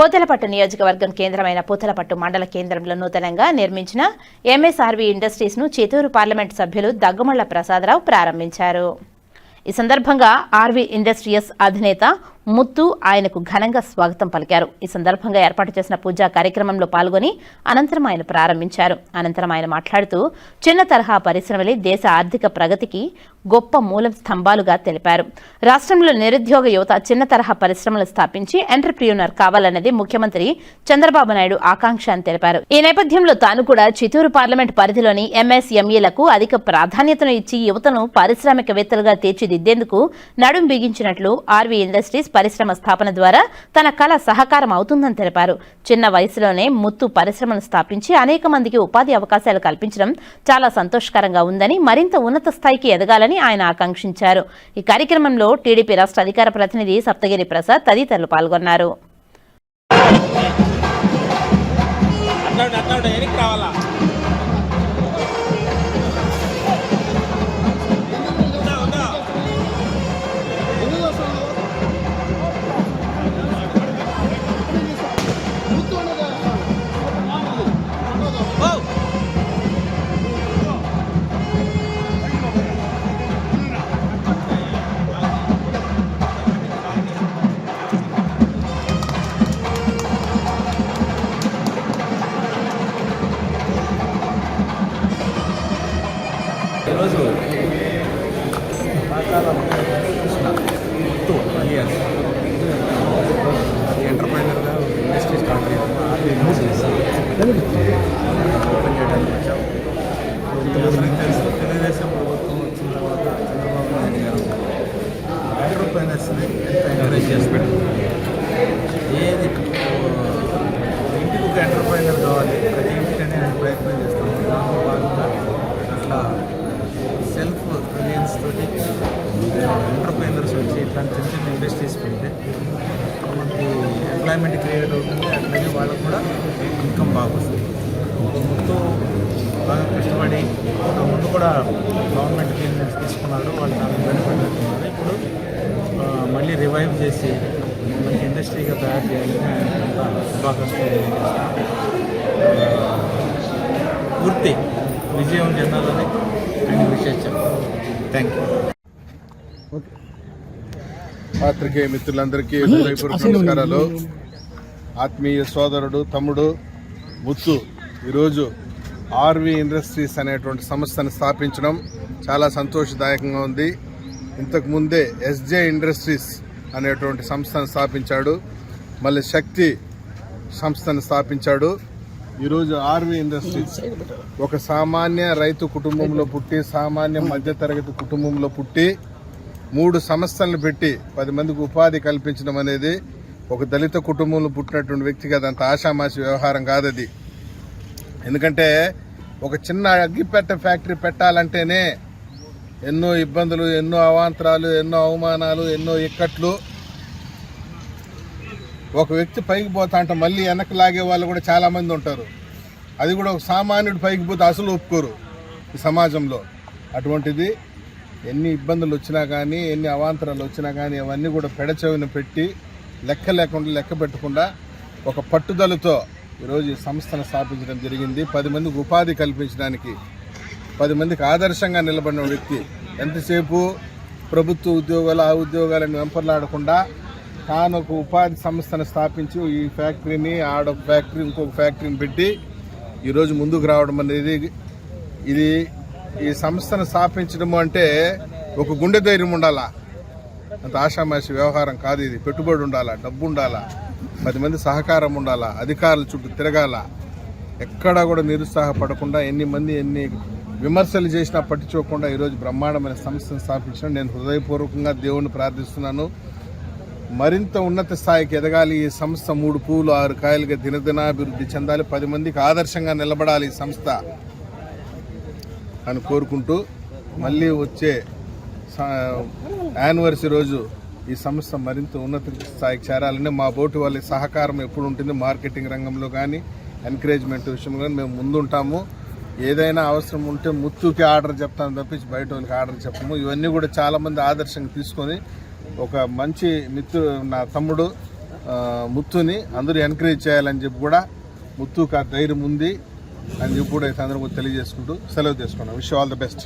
పోతలపట్టు నియోజకవర్గం కేంద్రమైన పూతలపట్టు మండల కేంద్రంలో నూతనంగా నిర్మించిన ఎంఎస్ఆర్వి ఇండస్ట్రీస్ను చిత్తూరు పార్లమెంట్ సభ్యులు దగ్గుమళ్ళ ప్రసాదరావు ప్రారంభించారు. ఈ సందర్భంగా ఆర్వీ ఇండస్ట్రియస్ అధినేత ముత్తు ఆయనకు ఘనంగా స్వాగతం పలికారు. ఈ సందర్భంగా ఏర్పాటు చేసిన పూజా కార్యక్రమంలో పాల్గొని అనంతరం ఆయన ప్రారంభించారు. అనంతరం ఆయన మాట్లాడుతూ చిన్న తరహా పరిశ్రమలే దేశ ఆర్థిక ప్రగతికి గొప్ప మూలం స్తంభాలుగా తెలిపారు. రాష్ట్రంలో నిరుద్యోగ యువత చిన్న తరహా పరిశ్రమలు స్థాపించి ఎంటర్ప్రీనర్ కావాలన్నది ముఖ్యమంత్రి చంద్రబాబు నాయుడు ఆకాంక్ష అని తెలిపారు. ఈ నేపథ్యంలో తాను కూడా చిత్తూరు పార్లమెంట్ పరిధిలోని ఎంఎస్ఎంఈలకు అధిక ప్రాధాన్యతను ఇచ్చి యువతను పారిశ్రామికవేత్తలుగా తీర్చిదిద్దేందుకు నడుం బిగించినట్లు ఆర్వీ ఇండస్ట్రీస్ పరిశ్రమ స్థాపన ద్వారా తన కళ సహకారం అవుతుందని తెలిపారు. చిన్న వయసులోనే ముత్తు పరిశ్రమను స్థాపించి అనేక మందికి ఉపాధి అవకాశాలు కల్పించడం చాలా సంతోషకరంగా ఉందని మరింత ఉన్నత స్థాయికి ఎదగాలని ఆయన ఆకాంక్షించారు. ఈ కార్యక్రమంలో టీడీపీ రాష్ట్ర అధికార ప్రతినిధి సప్తగిరి ప్రసాద్ తదితరులు పాల్గొన్నారు. ఈరోజు ఎంటర్ప్రైనర్గా ఇండస్ట్రీ స్టార్ట్ చేయడం ఓపెన్ చేయడానికి వచ్చాం తెలుగుదేశం ప్రభుత్వం వచ్చిన తర్వాత చంద్రబాబు నాయుడు గారు ఎంటర్ప్రైనర్స్ని ఎంత ఎంకరేజ్ చేసి పెట్టారు ఏది ఎంప్లాయ్మెంట్ క్రియేట్ అవుతుంది. అట్లాగే వాళ్ళకు కూడా ఇన్కమ్ బాగా వస్తుంది. ఎంతో బాగా కష్టపడి ముందు కూడా గవర్నమెంట్ క్లియరెన్స్ తీసుకున్నారు. వాళ్ళు చాలా బెనిఫిట్ అవుతున్నారు ఇప్పుడు మళ్ళీ రివైవ్ చేసి మంచి ఇండస్ట్రీగా తయారు చేయాలని బాగా పూర్తి విజయం చెందాలని ఆయన విశేషం థ్యాంక్ యూ ఓకే పాత్రికేయ మిత్రులందరికీ హృదయపూర్వక నమస్కారాలు. ఆత్మీయ సోదరుడు తమ్ముడు ముత్తు. ఈరోజు ఆర్వి ఇండస్ట్రీస్ అనేటువంటి సంస్థను స్థాపించడం చాలా సంతోషదాయకంగా ఉంది. ఇంతకు ముందే ఎస్జే ఇండస్ట్రీస్ అనేటువంటి సంస్థను స్థాపించాడు. మళ్ళీ శక్తి సంస్థను స్థాపించాడు. ఈరోజు ఆర్వి ఇండస్ట్రీస్ ఒక సామాన్య రైతు కుటుంబంలో పుట్టి సామాన్య మధ్యతరగతి కుటుంబంలో పుట్టి మూడు సంస్థలను పెట్టి పది మందికి ఉపాధి కల్పించడం అనేది ఒక దళిత కుటుంబంలో పుట్టినటువంటి వ్యక్తికి అదంత ఆషామాషి వ్యవహారం కాదది ఎందుకంటే ఒక చిన్న అగ్గిపెట్ట ఫ్యాక్టరీ పెట్టాలంటేనే ఎన్నో ఇబ్బందులు ఎన్నో అవాంతరాలు ఎన్నో అవమానాలు ఎన్నో ఇక్కట్లు. ఒక వ్యక్తి పైకి పోతా అంటే మళ్ళీ వెనక్కి లాగే వాళ్ళు కూడా చాలామంది ఉంటారు. అది కూడా ఒక సామాన్యుడు పైకి పోతే అసలు ఒప్పుకోరు ఈ సమాజంలో. అటువంటిది ఎన్ని ఇబ్బందులు వచ్చినా కానీ ఎన్ని అవాంతరాలు వచ్చినా కానీ అవన్నీ కూడా పెడచెవిన పెట్టి లెక్క లేకుండా లెక్క పెట్టకుండా ఒక పట్టుదలతో ఈరోజు ఈ సంస్థను స్థాపించడం జరిగింది. పది మందికి ఉపాధి కల్పించడానికి పది మందికి ఆదర్శంగా నిలబడిన వ్యక్తి ఎంతసేపు ప్రభుత్వ ఉద్యోగాలు ఆ ఉద్యోగాలను వెంపర్లాడకుండా తాను ఒక ఉపాధి సంస్థను స్థాపించి ఈ ఫ్యాక్టరీని ఆడొక ఫ్యాక్టరీ ఇంకొక ఫ్యాక్టరీని పెట్టి ఈరోజు ముందుకు రావడం అనేది ఇది ఈ సంస్థను స్థాపించడం అంటే ఒక గుండె ధైర్యం ఉండాలా? అంత ఆషామాషి వ్యవహారం కాదు ఇది. పెట్టుబడి ఉండాలా? డబ్బు ఉండాలా? పది మంది సహకారం ఉండాలా? అధికారుల చుట్టూ తిరగాల? ఎక్కడా కూడా నిరుత్సాహపడకుండా ఎన్ని మంది ఎన్ని విమర్శలు చేసినా పట్టించుకోకుండా ఈరోజు బ్రహ్మాండమైన సంస్థను స్థాపించడం నేను హృదయపూర్వకంగా దేవుణ్ణి ప్రార్థిస్తున్నాను. మరింత ఉన్నత స్థాయికి ఎదగాలి. ఈ సంస్థ మూడు పూలు ఆరు కాయలుగా దినదినాభివృద్ధి చెందాలి. పది మందికి ఆదర్శంగా నిలబడాలి ఈ సంస్థ. అని కోరుకుంటూ మళ్ళీ వచ్చే యానివర్సరీ రోజు ఈ సంస్థ మరింత ఉన్నత స్థాయికి చేరాలని మా బోటి వాళ్ళ సహకారం ఎప్పుడు ఉంటుంది మార్కెటింగ్ రంగంలో కానీ ఎంకరేజ్మెంట్ విషయంలో కానీ మేము ముందుంటాము. ఏదైనా అవసరం ఉంటే ముత్తుకి ఆర్డర్ చెప్తాను తప్పించి బయట వాళ్ళకి ఆర్డర్ చెప్పము. ఇవన్నీ కూడా చాలామంది ఆదర్శంగా తీసుకొని ఒక మంచి మిత్రు నా తమ్ముడు ముత్తుని అందరూ ఎంకరేజ్ చేయాలని చెప్పి కూడా ముత్తుకు ఆ ధైర్యం ఉంది. అని చెప్పి కూడా ఈ సందర్భంగా తెలియజేసుకుంటూ సెలవు తీసుకున్నాం. Wish all the best